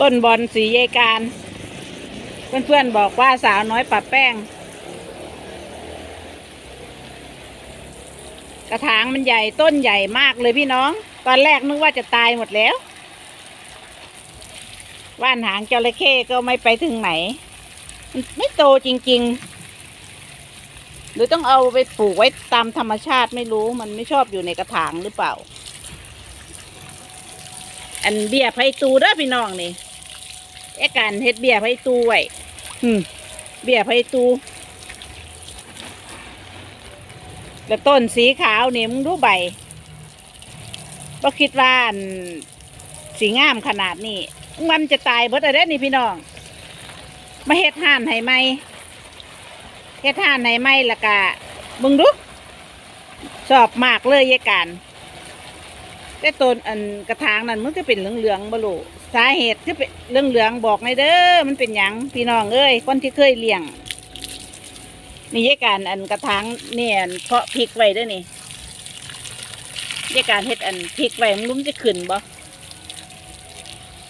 ต้นบอลสีเยการ เพื่อนๆบอกว่าสาวน้อยปะแป้ง กระถางมันใหญ่ต้นใหญ่มากเลยพี่น้อง ตอนแรกนึกว่าจะตายหมดแล้ว ว่านหางจระเข้ก็ไม่ไปถึงไหน ไม่โตจริง ๆ หรือต้องเอาไปปลูกไว้ตามธรรมชาติไม่รู้มันไม่ชอบอยู่ในกระถางหรือเปล่าอันเบียร์ไผ่ตูเด้อพี่น้องนี่ ไอ้การเฮ็ดเบียร์ไผ่ตูไว้อืมเบียร์ไผ่ตูแล้วต้นสีขาวนี่มึงดูใบบ่คิดว่าอันสีงามขนาดนี้มันจะตายเบิดอะไรนี่พี่น้อง มาเฮ็ดห่านให้ไหมเฮ็ดห่านให้ไหมและกะมึงดูชอบมากเลยยายการ แต่ต้นอันกระถางนั้นมันก็เป็นเหลืองๆบ่รู้สาเหตุคือเป็นเหลืองๆบอกในอยเด้อมันเป็นหยังพี่น้องเอ้ยคนที่เคยเลี้ยงนี่ยายการอันกระถางเนี่ยนเพาะพริกไว้ด้วยนี่ยายการเฮ็ดอันพริกไว้มันรู้มันจะขึ้นบ่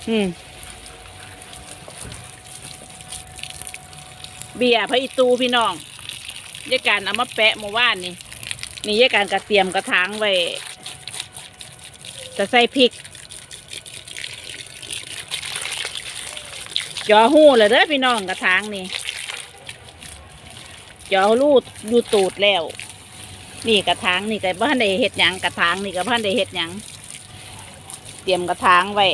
อืมเบียร์พระอิตูพี่น้องยายการเอามาแปะเมื่อวานนี่นี่ยายการกระเตรียมกระถางไว้ จะใส่พริกจอหู้เลยเด้อพี่น้องกระถางนี่จอรูดดูตูดแล้ว นี่กระถางนี่ก็บ้านได้เห็ดหยังกระถางนี่ก็บ้านได้เห็ดหยังเตรียมกระถางไว้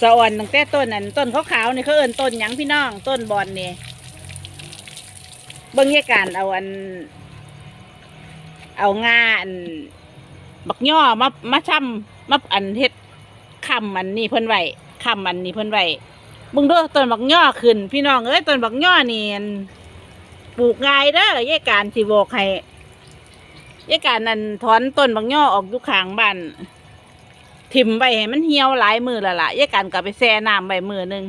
สะอ่อนตั้งแต่ต้นนั้นต้นขาวๆนี่เขาเอิ้นต้นหยังพี่น้องต้นบอนนี่เบิ่งเหตุการณ์เอาอัน เอางาอัน บักย่อมามาช่ำมาอันเฮ็ดคำอันนี้เพิ่นไว้คำอันนี้เพิ่นไว้เบิ่งเด้อต้นบักย่อขึ้น พี่น้องเอ้ยต้นบักย่อนี่อันปลูกง่ายเด้อยายการสิบอกให้ยายการนั่นถอนต้นบักย่อออกอยู่ข้างบ้านถิ่มไปให้มันเหี่ยวหลายมือละล่ะยายการก็ไปแช่น้ำใบมือหนึ่ง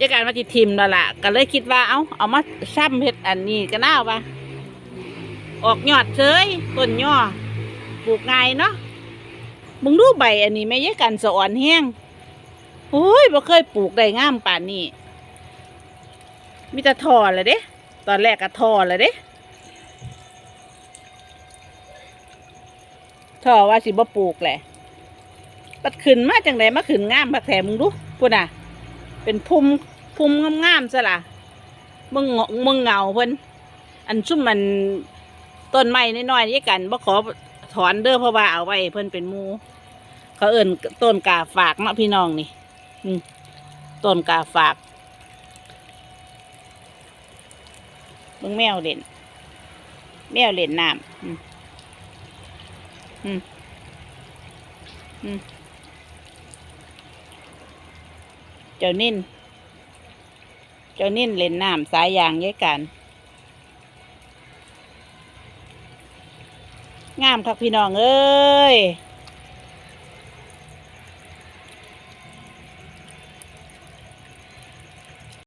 ยายการมาจิทิมล้วล่ะก็เลยคิดว่าเอาเอามาซ้ำเห็ดอันนี้ก็น่าปะ ออกยอดเฉยต้นย่อปลูกง่ายเนาะมึงดูใบอันนี้แม่ยายการสะอ่อนแห้งโอ้ยบ่เคยปลูกได้งามป่านนี้มีแต่ทอเลยเด้ ตอนแรกก็ทอเลยเด้ทอว่าสิบ่ปลูกแหละปัดขึ้นมาจังไดมาขึ้นงามพักแถมมึงดูพูน่ะ เป็นพุ่มพุ่มงามๆซะล่ะมึงเงามึงเงาเพิ่นอันซุ่มมัน ต้นไม้น้อยๆนี่กันบ่ขอถอนเด้อเพราะว่าเอาไว้เพิ่นเป็นมูเขาเอิ่นต้นกาฝากเนาะพี่น้องนี่ต้นกาฝากมึงแมวเล่น แมวเล่นน้ำอืมอืมอืมเจ้านิ่น เจ้านิ่นเล่นน้ำสายยางย้ายกัน งามครับพี่น้องเอ้ย